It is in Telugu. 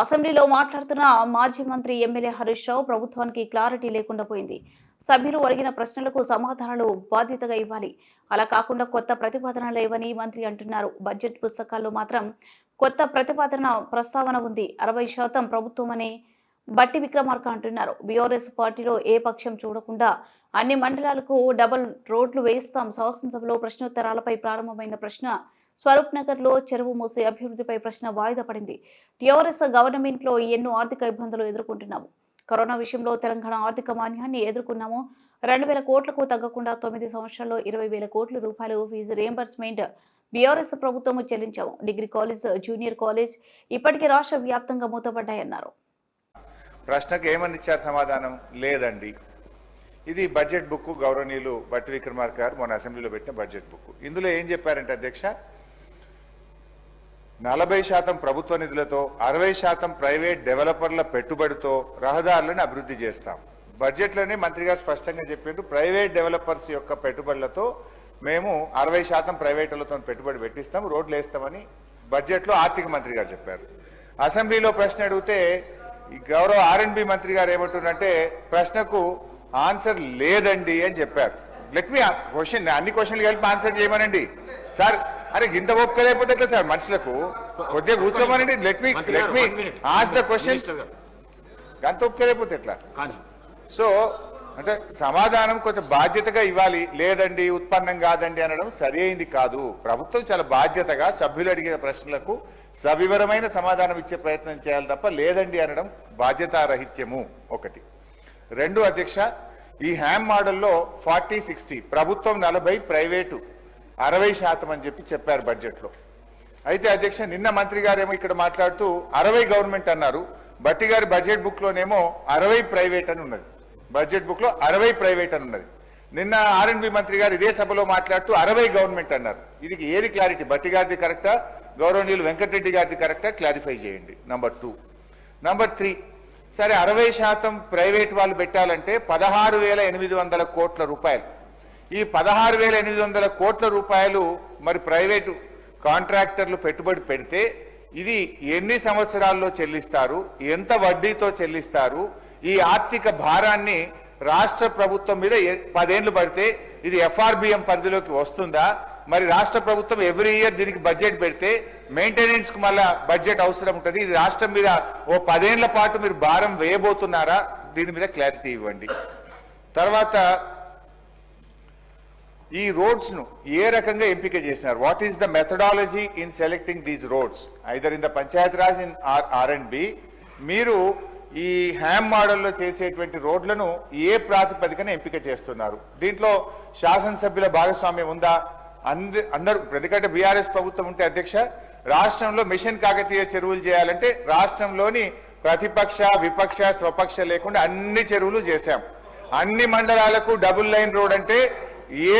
అసెంబ్లీలో మాట్లాడుతున్న మాజీ మంత్రి ఎమ్మెల్యే హరీష్ రావు ప్రభుత్వానికి క్లారిటీ లేకుండా పోయింది. సభ్యులు అడిగిన ప్రశ్నలకు సమాధానాలు బాధ్యతగా ఇవ్వాలి. అలా కాకుండా కొత్త ప్రతిపాదన లేవని మంత్రి అంటున్నారు. బడ్జెట్ పుస్తకాల్లో మాత్రం కొత్త ప్రతిపాదన ప్రస్తావన ఉంది. అరవై శాతం ప్రభుత్వం అనే బట్టి విక్రమార్క అంటున్నారు. బీఆర్ఎస్ పార్టీలో ఏ పక్షం చూడకుండా అన్ని మండలాలకు డబుల్ రోడ్లు వేస్తాం శాసనసభలో ప్రశ్నోత్తరాలపై ప్రారంభమైన ప్రశ్న స్వరూప్ నగర్లో చెరువు మూసే అభివృద్ధిపై ప్రశ్న వాయిదా పడింది. టీఆర్ఎస్ గవర్నమెంట్లో ఎన్నో ఆర్థిక ఇబ్బందులు ఎదుర్కొంటున్నాము. కరోనా విషయంలో తెలంగాణ ఆర్థిక మాన్యాన్ని ఎదుర్కొన్నాము. రెండు వేల కోట్లకు తగ్గకుండా తొమ్మిది సంవత్సరాల్లో ఇరవై వేల కోట్ల రూపాయలు ఫీజు రియంబర్స్మెంట్ బీఆర్ఎస్ ప్రభుత్వము చెల్లించాము. డిగ్రీ కాలేజ్ జూనియర్ కాలేజ్ ఇప్పటికే రాష్ట్ర వ్యాప్తంగా మూతపడ్డాయన్నారు. ప్రశ్నకు ఏమని ఇచ్చారు సమాధానం లేదండి. ఇది బడ్జెట్ బుక్ గౌరవనీయులు బట్టి విక్రమార్క గారు మొన్న అసెంబ్లీలో పెట్టిన బడ్జెట్ బుక్ ఇందులో ఏం చెప్పారంటే అధ్యక్ష నలభై శాతం ప్రభుత్వ నిధులతో అరవై శాతం ప్రైవేట్ డెవలపర్ల పెట్టుబడితో రహదారులను అభివృద్ధి చేస్తాం. బడ్జెట్లోనే మంత్రిగా స్పష్టంగా చెప్పిండు ప్రైవేట్ డెవలపర్స్ యొక్క పెట్టుబడులతో మేము అరవై శాతం ప్రైవేటులతో పెట్టుబడి పెట్టిస్తాం రోడ్లు వేస్తామని బడ్జెట్లో ఆర్థిక మంత్రి గారు చెప్పారు. అసెంబ్లీలో ప్రశ్న అడిగితే గౌరవ ఆర్ఎండ్బి మంత్రి గారు ఏమంటున్నారంటే ప్రశ్నకు ఆన్సర్ లేదండి అని చెప్పారు. లెట్ మీ క్వశ్చన్ అన్ని క్వశ్చన్లు కలిపి ఆన్సర్ చేయమనండి. సార్ అరే గింత ఓపిక లేకపోతే ఎట్లా సార్? మనుషులకు కొద్దిగా కూర్చోమనండి let me let me. As the question. గంత ఓపిక లేకపోతే ఎట్లా? సో అంటే సమాధానం కొంచెం బాధ్యతగా ఇవ్వాలి. లేదండి ఉత్పన్నం కాదండి అనడం సరి అయింది కాదు. ప్రభుత్వం చాలా బాధ్యతగా సభ్యులు అడిగిన ప్రశ్నలకు సవివరమైన సమాధానం ఇచ్చే ప్రయత్నం చేయాలి తప్ప లేదండి అనడం బాధ్యతారహిత్యము ఒకటి. రెండు అధ్యక్ష ఈ హ్యామ్ మోడల్లో ఫార్టీ సిక్స్టీ ప్రభుత్వం నలభై ప్రైవేటు అరవై శాతం అని చెప్పి చెప్పారు బడ్జెట్లో. అయితే అధ్యక్ష నిన్న మంత్రి గారేమో ఇక్కడ మాట్లాడుతూ అరవై గవర్నమెంట్ అన్నారు. బట్టి గారి బడ్జెట్ బుక్లోనేమో అరవై ప్రైవేట్ అని ఉన్నది. బడ్జెట్ బుక్లో అరవై ప్రైవేట్ అని ఉన్నది. నిన్న ఆర్ఎన్బి మంత్రి గారు ఇదే సభలో మాట్లాడుతూ అరవై గవర్నమెంట్ అన్నారు. ఇది ఏది క్లారిటీ? బట్టి గారిది కరెక్టా? గౌరవనీయులు వెంకటరెడ్డి గారిది కరెక్టా? క్లారిఫై చేయండి. Number two. Number three. సరే అరవై శాతం ప్రైవేట్ వాళ్ళు పెట్టాలంటే పదహారు వేల ఎనిమిది వందల కోట్ల రూపాయలు. ఈ పదహారు వేల ఎనిమిది వందల కోట్ల రూపాయలు మరి ప్రైవేటు కాంట్రాక్టర్లు పెట్టుబడి పెడితే ఇది ఎన్ని సంవత్సరాల్లో చెల్లిస్తారు ఎంత వడ్డీతో చెల్లిస్తారు ఈ ఆర్థిక భారాన్ని రాష్ట్ర ప్రభుత్వం మీద పదేళ్ళు పడితే ఇది ఎఫ్ఆర్బిఎం పరిధిలోకి వస్తుందా? మరి రాష్ట్ర ప్రభుత్వం ఎవ్రీ ఇయర్ దీనికి బడ్జెట్ పెడితే మెయింటెనెన్స్కు మళ్ళా బడ్జెట్ అవసరం ఉంటుంది. ఇది రాష్ట్రం మీద ఓ పదేళ్ళ పాటు మీరు భారం వేయబోతున్నారా? దీని మీద క్లారిటీ ఇవ్వండి. తర్వాత ఈ రోడ్స్ను ఏ రకంగా ఎంపిక చేసినారు? What is the methodology in selecting these roads either in the panchayat raj in R R and B మీరు ఈ హ్యామ్ మోడల్లో చేసేటువంటి రోడ్లను ఏ ప్రాతిపదికన ఎంపిక చేస్తున్నారు? దీంట్లో శాసనసభ్యుల భాగస్వామ్యం ఉందా? అంద అందరూ ఎందుకంటే బీఆర్ఎస్ ప్రభుత్వం ఉంటే అధ్యక్ష రాష్ట్రంలో మిషన్ కాకతీయ చెరువులు చేయాలంటే రాష్ట్రంలోని ప్రతిపక్ష విపక్ష స్వపక్ష లేకుండా అన్ని చెరువులు చేశాం. అన్ని మండలాలకు డబుల్ లైన్ రోడ్ అంటే ఏ